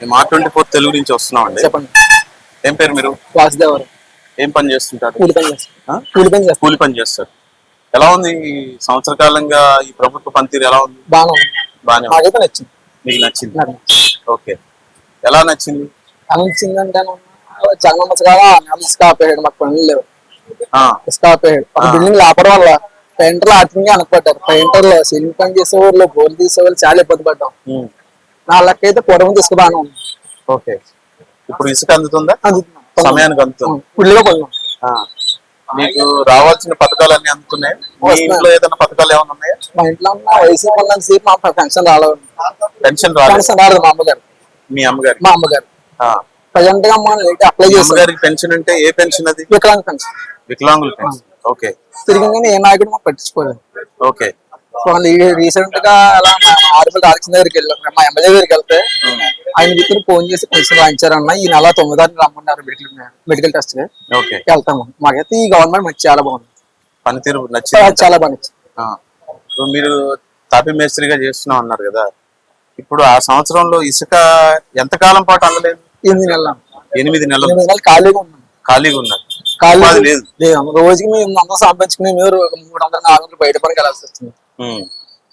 ఆ twenty four Telugu నుంచి వస్తున్నాం అండి చెప్పండి. ఏం పేరు మీరు? వాసుదేవరు. ఏం పని చేస్తుంటారు? కూలి పని చేస్తాం. ఆ? కూలి పని చేస్తాం. కూలి పని చేస్తారు. ఎలా ఉంది ఈ సంవత్సర కాలంగా ఈ ప్రభుత్వ పనితీరు ఎలా ఉంది? బాగా ఉంది. బాగానే నాకైతే నచ్చింది. మీకు నచ్చింది? ఓకే. ఎలా నచ్చింది? నచ్చిందంటే జగన్ మచ్చగాల నెల ఇసుక ఆపేయడు మాకు పనులు లేవు. ఇసుక ఆపేయడు ఒక బిల్డింగ్ లేపడం వల్ల పెయింటర్లు ఆర్థికంగా వెనకబడ్డారు. పెయింటర్లు సీలింగ్ పని చేసేవాళ్ళు బోర్లు తీసేవాళ్ళు చాలా ఇబ్బంది పడ్డాం. నా లెక్క అయితే పూర్వం తీసుకు బాగానే ఉంది. ఓకే. ఇప్పుడు ఇసుక అందుతుందా? అందుతున్నాం. సమయానికి అందుతుంది. ఫుల్గా కొన్నాం మీకు రావాల్సిన పథకాలు అన్ని అందుతున్నాయి. మీ. ఇంట్లో ఏదైనా పథకాలు ఏమైనా ఉన్నాయా? మా ఇంట్లో ఉన్న వయసు కొన్నాను సేపు మా పెన్షన్ రాలేదు. పెన్షన్ రాలేదు. పెన్షన్ రాలేదు మా అమ్మగారు మీ అమ్మగారికి? మా అమ్మగారు ప్రజెంట్గా మనం అప్లై చేసాం అమ్మగారికి పెన్షన్ అంటే ఏ పెన్షన్ అది? వికలాంగ పెన్షన్. వికలాంగుల పెన్షన్. ఓకే. తిరిగి ఏ నాయకుడు మాకు పట్టించుకోలేదు. ఓకే. సో రీసెంట్గా అలా ఆరుపల్లి రాజకీయ దగ్గరికి వెళ్ళాం. మా ఎమ్మెల్యే దగ్గరికి వెళ్తే ఆయన వ్యక్తిని ఫోన్ చేసి పెన్షన్ రాయించారన్న ఈ నెల తొమ్మిది తారీఖు రమ్మన్నారు మెడికల్ మెడికల్ టెస్ట్ వెళ్తాము. మాకైతే ఈ గవర్నమెంట్ మంచి చాలా బాగుంది. పనితీరు నచ్చింది. చాలా బాగా నచ్చింది. మీరు తాపీ మేస్త్రిగా చేస్తున్నాం అన్నారు కదా. ఇప్పుడు ఆ సంవత్సరంలో ఇసుక ఎంత కాలం పాటు అందలేదు? ఎనిమిది నెలలు. ఎనిమిది నెలలు. ఖాళీగా ఉన్నాం. ఖాళీగా ఉన్నారు. ఖాళీ లేదు. రోజుకి మేము వందలు సంపాదించుకుని మీరు మూడు వందల నాలుగు వందలు బయట పనికి వెళ్ళాల్సి వస్తుంది.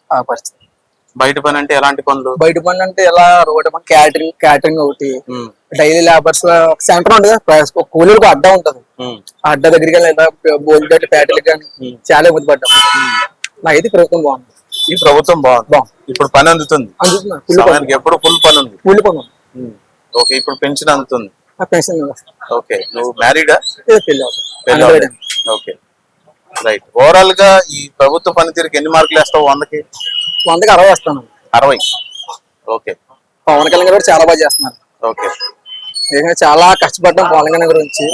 ఆ పరిస్థితి. బయట పని అంటే ఎలాంటి పనులు? బయట పని అంటే ఎలా రోడ్డు పని క్యాటరింగ్ క్యాటరింగ్ ఒకటి. డైలీ లేబర్స్ ఒక సెంటర్ ఉంటుంది కూలీలకు ఒక అడ్డా ఉంటుంది. అడ్డా దగ్గరికి వెళ్ళి గట్ల ప్యాటలకు కానీ చాలా ఇబ్బంది పడ్డాం. నాకైతే ప్రభుత్వం బాగుంది. ఈ ప్రభుత్వం బాగుంది. ఇప్పుడు పని అందుతుంది. సమయానికి ఎప్పుడు ఫుల్ పని ఉంది. ఫుల్ పని ఉంది. ఓకే ఇప్పుడు పెన్షన్ అందుతుంది. పెన్షన్. ఓకే నువ్వు మ్యారీడా. ఓకే. రైట్. ఓవరాల్గా ఈ ప్రభుత్వ పనితీరుకి ఎన్ని మార్కులు వేస్తావు వందకి? వందకి అరవై వేస్తాను. అరవై. ఓకే. పవన్ కళ్యాణ్ గారు చాలా బాగా చేస్తున్నారు. ఓకే. నిజంగా చాలా కష్టపడ్డాం పవన్ కళ్యాణ్ గురించి.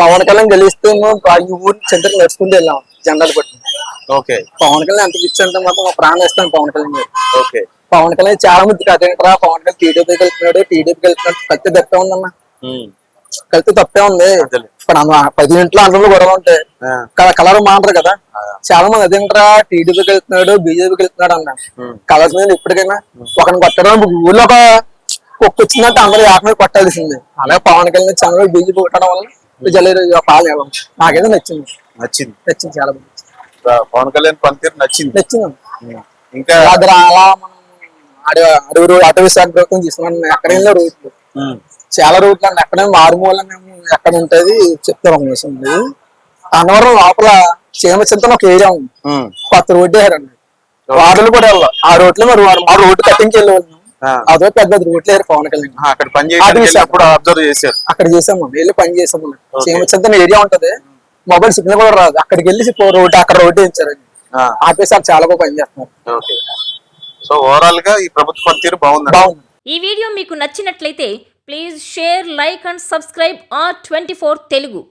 పవన్ కళ్యాణ్ గెలిస్తే మేము ఊరి సెంటర్ నడుచుకుంటూ వెళ్ళాం జెండాలు పట్టి ఓకే. పవన్ కళ్యాణ్ ఎంత పిచ్చి అంటే మాత్రం మా ప్రాణం ఇస్తాను పవన్ కళ్యాణ్ గారు. ఓకే. పవన్ కళ్యాణ్ చాలా మంది అదేంటరా పవన్ కళ్యాణ్ టీడీపీకి వెళ్తున్నాడు టీడీపీకి వెళ్తున్నాడు కలితే తప్పే ఉందన్న. కలితే తప్పే ఉంది. ఇప్పుడు పది ఇంట్లో అందరూ గొడవలు ఉంటాయి. కలర్ మానరు కదా. చాలా మంది అదేంట్రా టీడీపీకి వెళ్తున్నాడు బీజేపీకి వెళ్తున్నాడు అన్న. కలర్స్ మీద ఎప్పటికైనా ఒకరిని కొట్టడం ఊళ్ళో ఒక కుక్క వచ్చిందంటే అందరూ మీద కొట్టాల్సిందే. అలాగే పవన్ కళ్యాణ్ చంద్రబాబు బీజేపీ కొట్టడం వల్ల ప్రజలు పాలన నాకైతే నచ్చింది. నచ్చింది. నచ్చింది చాలా పవన్ కళ్యాణ్ పనితీరు నచ్చింది. నచ్చింది. ఇంకా అలా అలా మనం అడవి అటవీ శాఖ ప్రభుత్వం తీసుకున్నాం. ఎక్కడైనా రోడ్లు. చాలా రోడ్లు అండి. ఎక్కడ మారుమూల మేము ఎక్కడ ఉంటది? చెప్తారు. అన్నవరం లోపల చీమచింతన ఒక ఏరియా ఉంది. కొత్త రోడ్డు వేయారండి వార్డులు కూడా వెళ్ళాం ఆ రోడ్లో మరి వారు- ఆ రోడ్డు కట్టింగ్కి వెళ్ళేవాళ్ళం. ఆ. అదో పెద్ద రోడ్లు వేరు పవన్ కళ్యాణ్ అక్కడ పని అబ్జర్వ్ చేశారు. అక్కడ చేసాము వెళ్ళి పని చేసాము చీమచింతన ఏరియా ఉంటది. మొబైల్ సిగ్నల్ కూడా రాదు. అక్కడికి వెళ్ళి రోడ్డు అక్కడ రోడ్డు వేయించారండి. ఆపేసి చాలా బాగా పని చేస్తున్నారు. ఓకే. సో ఓవరాల్గా ఈ ప్రభుత్వ పనితీరు బాగుంది బాగుంది. ఈ వీడియో మీకు నచ్చినట్లయితే please share like and subscribe R twenty Telugu